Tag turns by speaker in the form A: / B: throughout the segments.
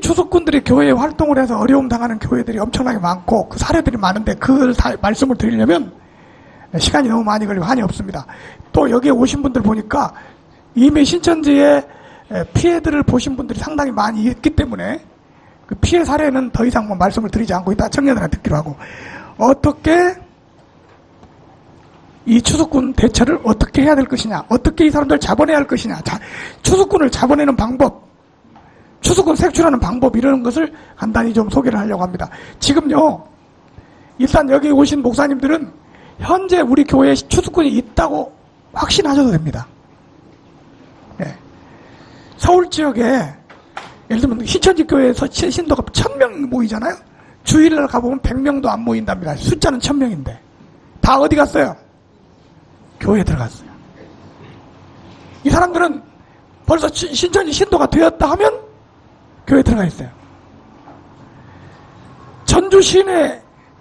A: 추수꾼들이 교회에 활동을 해서 어려움 당하는 교회들이 엄청나게 많고 그 사례들이 많은데 다 말씀을 드리려면 시간이 너무 많이 걸리고 한이 없습니다. 또 여기에 오신 분들 보니까 이미 신천지의 피해들을 보신 분들이 상당히 많이 있기 때문에 그 피해 사례는 더 이상 뭐 말씀을 드리지 않고 있다 청년들한테 듣기로 하고 어떻게 이 추수꾼 대처를 어떻게 해야 될 것이냐 어떻게 이 사람들 잡아내야 할 것이냐 자, 추수꾼을 잡아내는 방법 추수꾼 색출하는 방법 이런 것을 간단히 좀 소개를 하려고 합니다 지금요 일단 여기 오신 목사님들은 현재 우리 교회에 추수꾼이 있다고 확신하셔도 됩니다 네. 서울 지역에 예를 들면 신천지 교회에서 신도가 천 명 모이잖아요. 주일날 가보면 100명도 안 모인답니다. 숫자는 천명인데 다 어디 갔어요? 교회에 들어갔어요. 이 사람들은 벌써 신천지 신도가 되었다 하면 교회에 들어가 있어요. 전주 시내,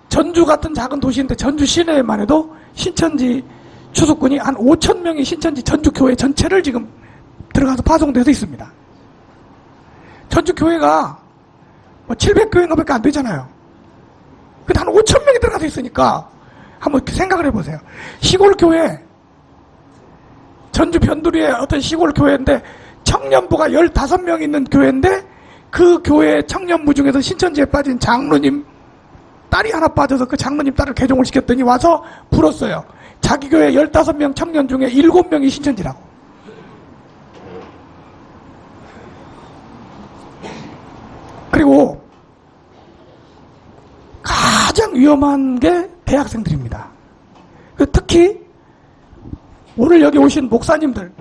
A: 전주 같은 작은 도시인데 전주 시내에만 해도 신천지 추수꾼이 한 5천 명이 신천지 전주 교회 전체를 지금 들어가서 파송돼서 있습니다. 전주 교회가 뭐 700교회인가 밖에 안 되잖아요. 근데 한 5천 명이 들어가서 있으니까 한번 생각을 해보세요. 시골 교회, 전주 변두리의 어떤 시골 교회인데 청년부가 15명 있는 교회인데 그 교회 청년부 중에서 신천지에 빠진 장로님 딸이 하나 빠져서 그 장로님 딸을 개종을 시켰더니 와서 불었어요. 자기 교회 15명 청년 중에 7명이 신천지라고. 그리고 가장 위험한 게 대학생들입니다. 그 특히 오늘 여기 오신 목사님들,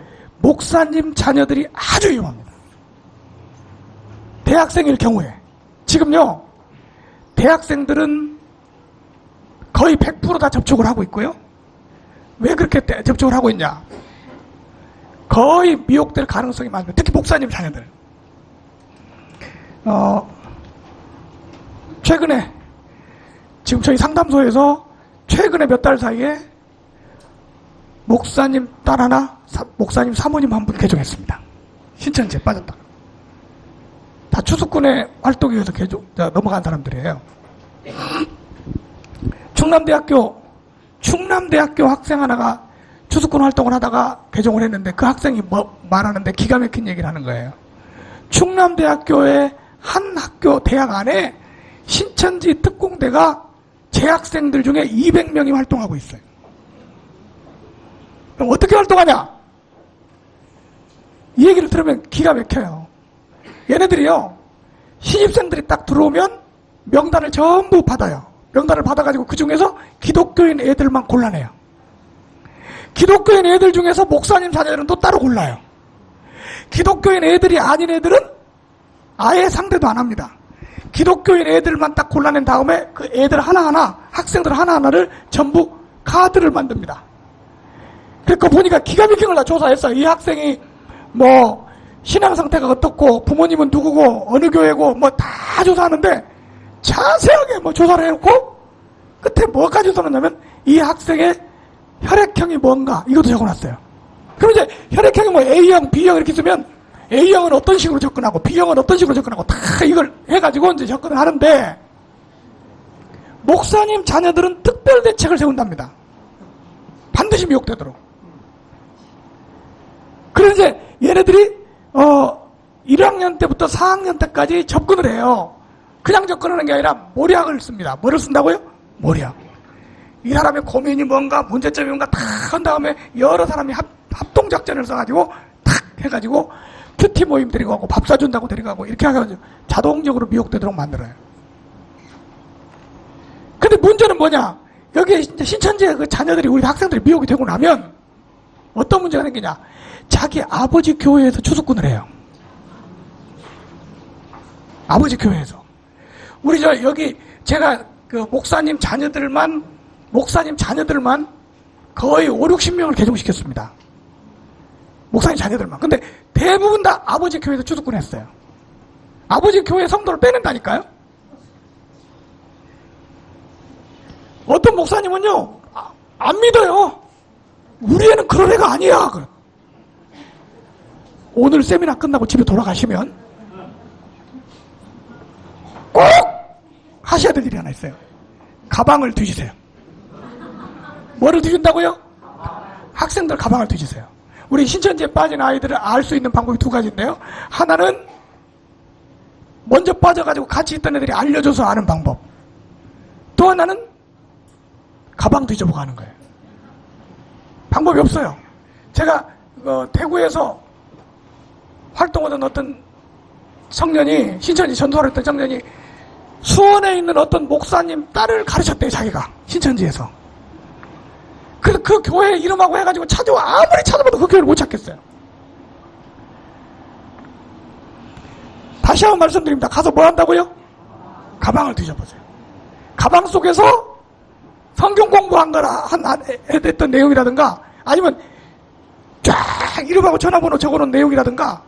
A: 목사님 자녀들이 아주 위험합니다. 대학생일 경우에 지금요 대학생들은 거의 100%다 접촉을 하고 있고요. 왜 그렇게 접촉을 하고 있냐? 거의 미혹될 가능성이 많습니다. 특히 목사님 자녀들. 어, 최근에 지금 저희 상담소에서 최근에 몇 달 사이에 목사님 딸 하나, 사, 목사님 사모님 한 분 개종했습니다. 신천지에 빠졌다. 다 추수꾼의 활동에 의해서 개종, 넘어간 사람들이에요. 충남대학교, 충남대학교 학생 하나가 추수꾼 활동을 하다가 개종을 했는데 그 학생이 뭐 말하는데 기가 막힌 얘기를 하는 거예요. 충남대학교에 한 학교 대학 안에 신천지 특공대가 재학생들 중에 200명이 활동하고 있어요. 그럼 어떻게 활동하냐? 이 얘기를 들으면 기가 막혀요. 얘네들이요, 신입생들이 딱 들어오면 명단을 전부 받아요. 명단을 받아가지고 그 중에서 기독교인 애들만 골라내요. 기독교인 애들 중에서 목사님 자녀들은 또 따로 골라요. 기독교인 애들이 아닌 애들은 아예 상대도 안 합니다. 기독교인 애들만 딱 골라낸 다음에 그 애들 하나하나, 학생들 하나하나를 전부 카드를 만듭니다. 그러니까 보니까 기가 막힌 걸 다 조사했어요. 이 학생이 뭐 신앙 상태가 어떻고 부모님은 누구고 어느 교회고 뭐 다 조사하는데 자세하게 뭐 조사를 해놓고 끝에 뭐까지 써놨냐면 이 학생의 혈액형이 뭔가 이것도 적어놨어요. 그럼 이제 혈액형이 뭐 A형, B형 이렇게 쓰면 A형은 어떤 식으로 접근하고 B형은 어떤 식으로 접근하고 다 이걸 해가지고 이제 접근을 하는데 목사님 자녀들은 특별 대책을 세운답니다. 반드시 미혹되도록. 그래서 이제 얘네들이 어 1학년 때부터 4학년 때까지 접근을 해요. 그냥 접근하는 게 아니라 모략을 씁니다. 뭐를 쓴다고요? 모략. 이 사람의 고민이 뭔가 문제점이 뭔가 다 한 다음에 여러 사람이 합, 합동작전을 써가지고 탁 해가지고 큐티 모임 데리고 가고 밥 사준다고 데리고가고 이렇게 해가지고 자동적으로 미혹되도록 만들어요. 근데 문제는 뭐냐? 여기에 신천지의 그 자녀들이 우리 학생들이 미혹이 되고 나면 어떤 문제가 생기냐? 자기 아버지 교회에서 추수꾼을 해요. 아버지 교회에서. 우리 저 여기 제가 그 목사님 자녀들만 목사님 자녀들만 거의 5, 60명을 개종시켰습니다. 목사님 자녀들만. 근데 대부분 다 아버지 교회에서 추수꾼 했어요. 아버지 교회 성도를 빼낸다니까요? 어떤 목사님은요, 아, 안 믿어요. 우리 애는 그런 애가 아니야. 오늘 세미나 끝나고 집에 돌아가시면 하셔야 될 일이 하나 있어요. 가방을 뒤지세요. 뭐를 뒤진다고요? 학생들 가방을 뒤지세요. 우리 신천지에 빠진 아이들을 알 수 있는 방법이 두 가지인데요. 하나는 먼저 빠져가지고 같이 있던 애들이 알려줘서 아는 방법. 또 하나는 가방 뒤져보고 하는 거예요. 방법이 없어요. 제가 어, 대구에서 활동하던 어떤 청년이 신천지 전도를 했던 청년이 수원에 있는 어떤 목사님 딸을 가르쳤대요 자기가. 신천지에서. 그래서 그 교회 이름하고 해가지고 찾아와. 아무리 찾아봐도 그 교회를 못 찾겠어요. 다시 한번 말씀드립니다. 가서 뭐 한다고요? 가방을 뒤져보세요. 가방 속에서 성경 공부한 거라 한, 한 했던 내용이라든가 아니면 쫙 이름하고 전화번호 적어놓은 내용이라든가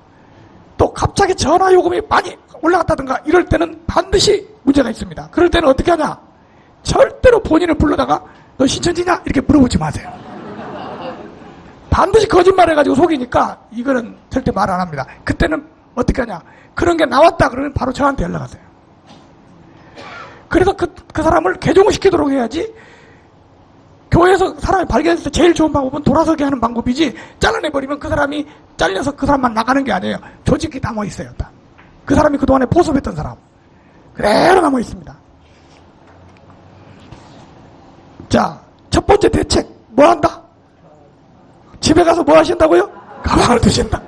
A: 또 갑자기 전화 요금이 많이 올라갔다든가 이럴 때는 반드시 문제가 있습니다. 그럴 때는 어떻게 하냐? 절대로 본인을 불러다가 너 신천지냐? 이렇게 물어보지 마세요. 반드시 거짓말 해가지고 속이니까 이거는 절대 말 안 합니다. 그때는 어떻게 하냐? 그런 게 나왔다 그러면 바로 저한테 연락하세요. 그래서 그, 그 사람을 개종시키도록 해야지 교회에서 사람이 발견했을 때 제일 좋은 방법은 돌아서게 하는 방법이지 잘라내버리면 그 사람이 잘려서 그 사람만 나가는 게 아니에요. 조직이 남아 있어요. 다. 그 사람이 그동안에 포섭했던 사람. 그대로 남아 있습니다. 자, 첫 번째 대책 뭐 한다? 집에 가서 뭐 하신다고요? 가방을 두신다.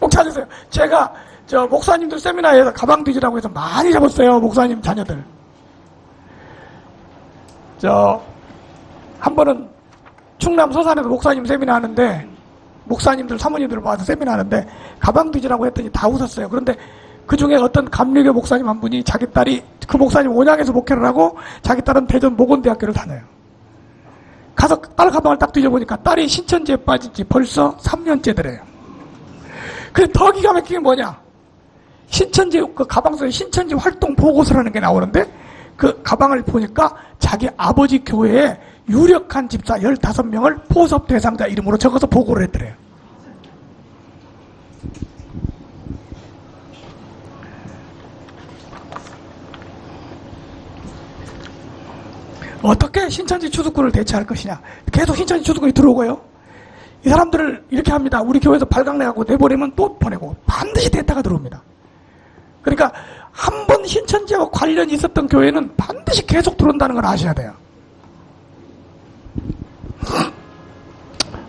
A: 꼭 찾으세요. 제가 저 목사님들 세미나에서 가방 뒤지라고 해서 많이 잡았어요. 목사님 자녀들. 저 한 번은 충남 서산에서 목사님 세미나 하는데 목사님들 사모님들 모아서 세미나 하는데 가방 뒤지라고 했더니 다 웃었어요. 그런데 그 중에 어떤 감리교 목사님 한 분이 자기 딸이 그 목사님 온양에서 목회를 하고 자기 딸은 대전 모건대학교를 다녀요. 가서 딸 가방을 딱 뒤져보니까 딸이 신천지에 빠진 지 벌써 3년째 되래요. 근데 더 기가 막히게 게 뭐냐? 신천지 그 가방 속에 신천지 활동 보고서라는 게 나오는데 그 가방을 보니까 자기 아버지 교회에 유력한 집사 15명을 포섭 대상자 이름으로 적어서 보고를 했더래요. 어떻게 신천지 추수꾼을 대체할 것이냐. 계속 신천지 추수꾼이 들어오고요. 이 사람들을 이렇게 합니다. 우리 교회에서 발각내갖고 내버리면 또 보내고 반드시 대타가 들어옵니다. 그러니까 한 번 신천지와 관련이 있었던 교회는 반드시 계속 들어온다는 걸 아셔야 돼요.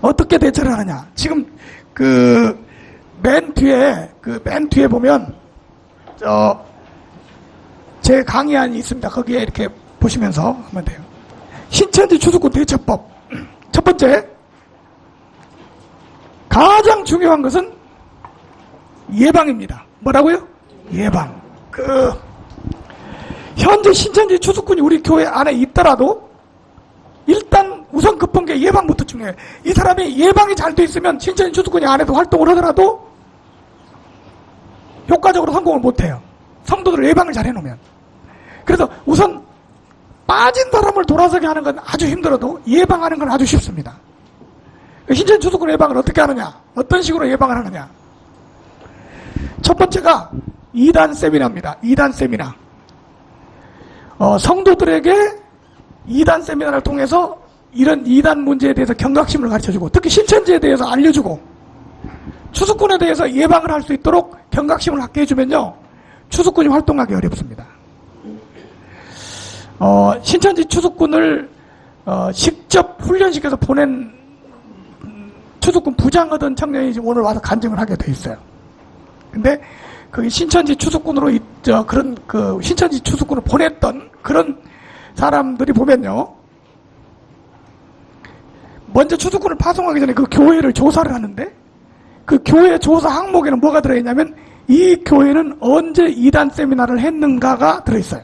A: 어떻게 대처를 하느냐. 지금 그 맨 뒤에 그 맨 뒤에 보면 저제 강의안이 있습니다. 거기에 이렇게 보시면서 하면 돼요. 신천지 추수꾼 대처법. 첫 번째 가장 중요한 것은 예방입니다. 뭐라고요? 예방. 그 현재 신천지 추수꾼이 우리 교회 안에 있더라도 일단 우선 급한 게 예방부터 중요해요. 이 사람이 예방이 잘 돼 있으면 신천지 추수꾼이 안에서 활동을 하더라도 효과적으로 성공을 못해요. 성도들 예방을 잘 해놓으면. 그래서 우선 빠진 사람을 돌아서게 하는 건 아주 힘들어도 예방하는 건 아주 쉽습니다. 신천 주수꾼 예방을 어떻게 하느냐? 어떤 식으로 예방을 하느냐? 첫 번째가 2단 세미나입니다. 2단 세미나. 어, 성도들에게 2단 세미나를 통해서 이런 2단 문제에 대해서 경각심을 가르쳐주고 특히 신천지에 대해서 알려주고 추수꾼에 대해서 예방을 할 수 있도록 경각심을 갖게 해주면요. 추수꾼이 활동하기 어렵습니다. 어, 신천지 추수꾼을 어, 직접 훈련시켜서 보낸 추수꾼 부장하던 청년이 오늘 와서 간증을 하게 돼 있어요. 근데 그 신천지 추수꾼으로 있죠. 그런 그 신천지 추수꾼을 보냈던 그런 사람들이 보면요. 먼저 추수꾼을 파송하기 전에 그 교회를 조사를 하는데 그 교회 조사 항목에는 뭐가 들어있냐면 이 교회는 언제 이단 세미나를 했는가가 들어있어요.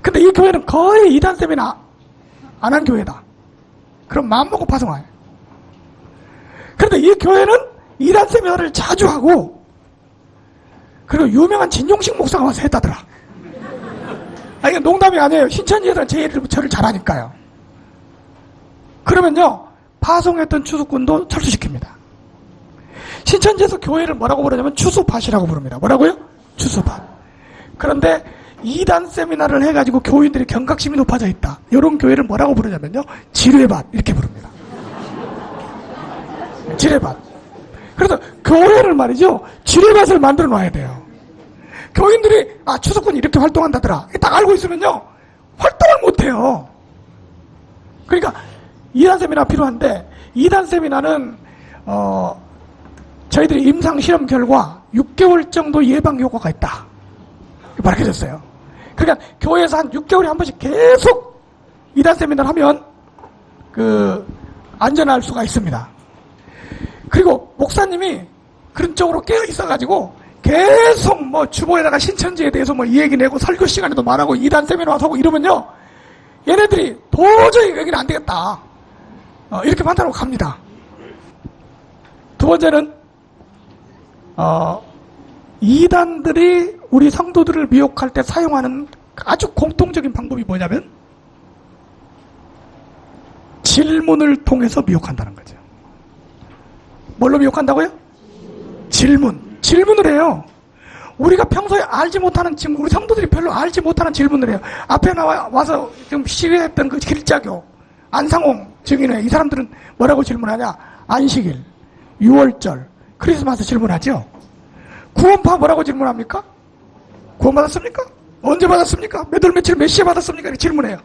A: 근데 이 교회는 거의 이단 세미나 안 한 교회다. 그럼 마음먹고 파송해요. 그런데 이 교회는 이단 세미나를 자주 하고 그리고 유명한 진용식 목사가 와서 했다더라. 아, 이게 농담이 아니에요. 신천지에서는 제일 저를 잘하니까요. 그러면요, 파송했던 추수꾼도 철수시킵니다. 신천지에서 교회를 뭐라고 부르냐면 추수밭이라고 부릅니다. 뭐라고요? 추수밭. 그런데 이단 세미나를 해가지고 교인들이 경각심이 높아져 있다. 이런 교회를 뭐라고 부르냐면요. 지뢰밭 이렇게 부릅니다. 지뢰밭. 그래서 교회를 말이죠. 지뢰밭을 만들어 놔야 돼요. 교인들이 아 추석군 이렇게 활동한다더라. 딱 알고 있으면요. 활동을 못 해요. 그러니까 이단 세미나 필요한데 이단 세미나는 어 저희들이 임상 실험 결과 6개월 정도 예방 효과가 있다. 밝혀졌어요. 그러니까 교회에서 한 6개월에 한 번씩 계속 이단 세미나를 하면 그 안전할 수가 있습니다. 그리고 목사님이 그런 쪽으로 깨어 있어가지고 계속 뭐 주보에다가 신천지에 대해서 뭐 이 얘기 내고 설교 시간에도 말하고 이단 세미나 와서 하고 이러면요 얘네들이 도저히 여기는 안 되겠다 어, 이렇게 판단하고 갑니다. 두 번째는 어, 이단들이 우리 성도들을 미혹할 때 사용하는 아주 공통적인 방법이 뭐냐면 질문을 통해서 미혹한다는 거죠. 뭘로 미혹한다고요? 질문. 질문을 해요. 우리가 평소에 알지 못하는 질문, 우리 성도들이 별로 알지 못하는 질문을 해요. 앞에 나와, 와서 지금 시위했던 그 길자교, 안상홍 증인회, 이 사람들은 뭐라고 질문하냐? 안식일, 6월절, 크리스마스 질문하죠? 구원파 뭐라고 질문합니까? 구원 받았습니까? 언제 받았습니까? 몇 월 며칠 몇 시에 받았습니까? 이렇게 질문해요.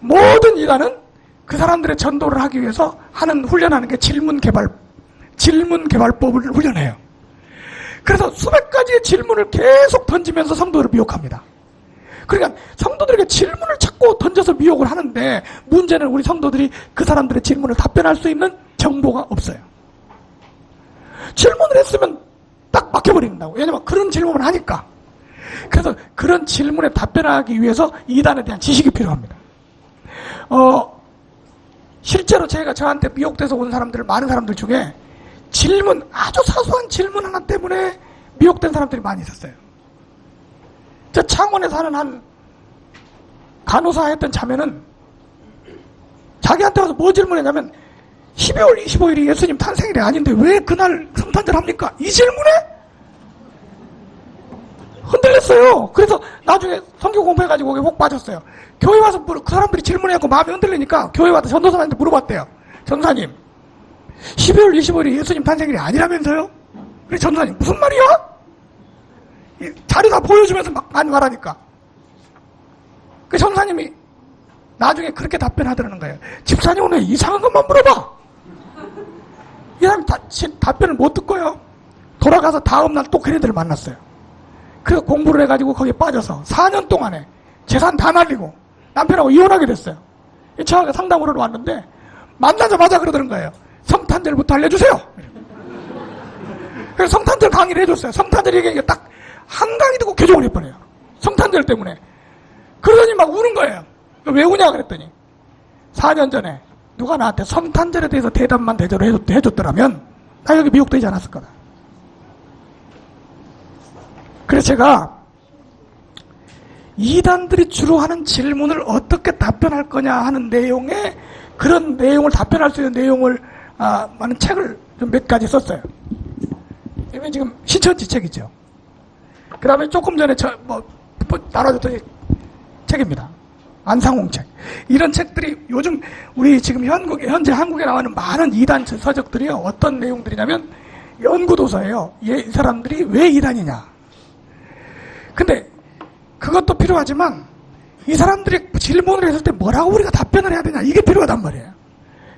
A: 모든 이단은 그 사람들의 전도를 하기 위해서 하는 훈련하는 게 질문 개발, 질문 개발법을 훈련해요. 그래서 수백 가지의 질문을 계속 던지면서 성도들을 미혹합니다. 그러니까 성도들에게 질문을 찾고 던져서 미혹을 하는데 문제는 우리 성도들이 그 사람들의 질문을 답변할 수 있는 정보가 없어요. 질문을 했으면 딱 막혀버린다고. 왜냐면 그런 질문을 하니까. 그래서 그런 질문에 답변하기 위해서 이단에 대한 지식이 필요합니다. 어, 실제로 제가 저한테 미혹돼서 온 사람들, 많은 사람들 중에 질문, 아주 사소한 질문 하나 때문에 미혹된 사람들이 많이 있었어요. 저 창원에 사는 한 간호사 했던 자매는 자기한테 와서 뭐 질문했냐면 12월 25일이 예수님 탄생일이 아닌데 왜 그날 성탄절 합니까? 이 질문에 흔들렸어요. 그래서 나중에 성경 공부해가지고 거기 혹 빠졌어요. 교회 와서 그 사람들이 질문해갖고 마음이 흔들리니까 교회 와서 전도사한테 물어봤대요. 전사님, 12월 25일이 예수님 탄생일이 아니라면서요? 그래 전사님 무슨 말이야? 자료 다 보여주면서 막 많이 말하니까. 그 전사님이 나중에 그렇게 답변하더라는 거예요. 집사님 왜 이상한 것만 물어봐? 이 사람 다, 답변을 못 듣고요. 돌아가서 다음날 또 걔네들을 만났어요. 그래서 공부를 해가지고 거기에 빠져서 4년 동안에 재산 다 날리고 남편하고 이혼하게 됐어요. 저하고 상담을 하러 왔는데 만나자마자 그러더는 거예요. 성탄절부터 알려주세요. 그래서 성탄절 강의를 해줬어요. 성탄절 얘기가 딱 한강이 되고 교정을 해버려요. 성탄절 때문에. 그러더니 막 우는 거예요. 왜 우냐 그랬더니 4년 전에 누가 나한테 성탄절에 대해서 대답만 해줬, 해줬더라면 나 여기 미혹되지 않았을 거다. 그래서 제가 이단들이 주로 하는 질문을 어떻게 답변할 거냐 하는 내용에 그런 내용을 답변할 수 있는 내용을 아, 많은 책을 좀몇 가지 썼어요. 이게 지금 신천지 책이죠. 그 다음에 조금 전에 저, 뭐, 뭐 나눠줬던 책입니다. 안상홍 책. 이런 책들이 요즘 우리 지금 현국, 현재 한국에 나오는 많은 이단 서적들이요. 어떤 내용들이냐면 연구도서예요. 이 사람들이 왜 이단이냐. 근데 그것도 필요하지만 이 사람들이 질문을 했을 때 뭐라고 우리가 답변을 해야 되냐. 이게 필요하단 말이에요.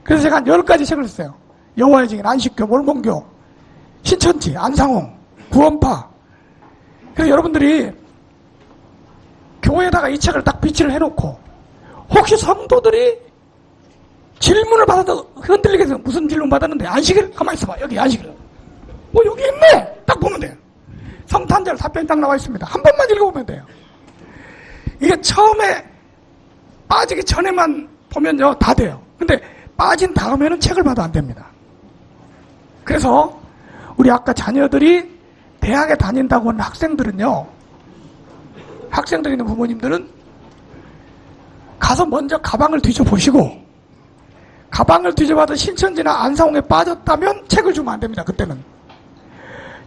A: 그래서 제가 한 10가지 책을 썼어요. 여호와의 증인, 안식교, 몰몬교, 신천지, 안상홍, 구원파. 그래서 여러분들이 교회에다가 이 책을 딱 비치를 해놓고 혹시 성도들이 질문을 받아서 흔들리게 돼서 무슨 질문 받았는데 안식일? 가만히 있어봐. 여기 안식일. 뭐 여기 있네. 딱 보면 돼요. 성탄절 답변 딱 나와 있습니다. 한 번만 읽어보면 돼요. 이게 처음에 빠지기 전에만 보면요 다 돼요. 근데 빠진 다음에는 책을 봐도 안 됩니다. 그래서 우리 아까 자녀들이 대학에 다닌다고 하는 학생들은요 학생들 있는 부모님들은 가서 먼저 가방을 뒤져보시고 가방을 뒤져봐도 신천지나 안상홍에 빠졌다면 책을 주면 안 됩니다. 그때는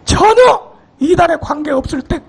A: 전혀 이달에 관계 없을 때